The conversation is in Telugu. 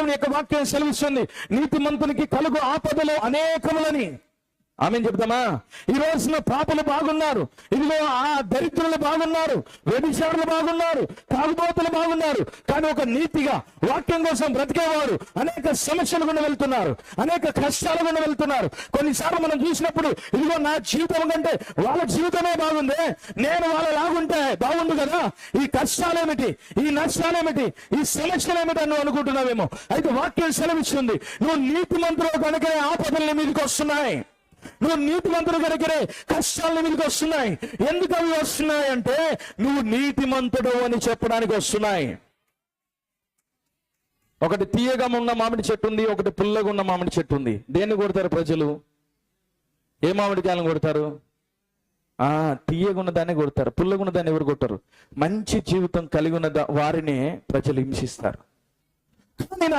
దేవుని యొక్క వాక్యం సెలవిస్తుంది. నీతి మంతునికి కలుగు ఆపదలు అనేకములని. ఆమె చెప్తామా? ఈ రోజున పాపలు బాగున్నారు. ఇదిగో ఆ దరిద్రులు బాగున్నారు. వ్యభిచారులు బాగున్నారు. తాగుబోతులు బాగున్నారు. కానీ ఒక నీతిగా వాక్యం కోసం బ్రతికేవారు అనేక సమస్యలు గుండా వెళ్తున్నారు. అనేక కష్టాల గుండా వెళ్తున్నారు. కొన్నిసార్లు మనం చూసినప్పుడు ఇదిగో నా జీవితం కంటే వాళ్ళ జీవితమే బాగుంది. నేను వాళ్ళ లాగుంటే బాగుండు కదా? ఈ కష్టాలేమిటి? ఈ నష్టాలేమిటి? ఈ సమస్యలేమిటి అని నువ్వు అనుకుంటున్నావేమో? అయితే వాక్యం సెలవిస్తుంది. నువ్వు నీతి మంత్రులు కనుక ఆపదలు మీదకి వస్తున్నాయి. నువ్వు నీతి మంతులు కనుకనే కష్టాలు మీదకి వస్తున్నాయి. ఎందుకు అవి వస్తున్నాయి అంటే నువ్వు నీతి మంతుడు అని చెప్పడానికి వస్తున్నాయి. ఒకటి తీయగా ఉన్న మామిడి చెట్టు ఉంది ఒకటి పుల్లగా ఉన్న మామిడి చెట్టు ఉంది. దేన్ని కొడతారు ప్రజలు? ఏ మామిడికాయలను కొడతారు? ఆ తీయగున్న దాన్ని కొడతారు పుల్లగున్న దాన్ని ఎవరు కొట్టరు. మంచి జీవితం కలిగి ఉన్న దా- వారినే ప్రజలు హింసిస్తారు. కానీ నా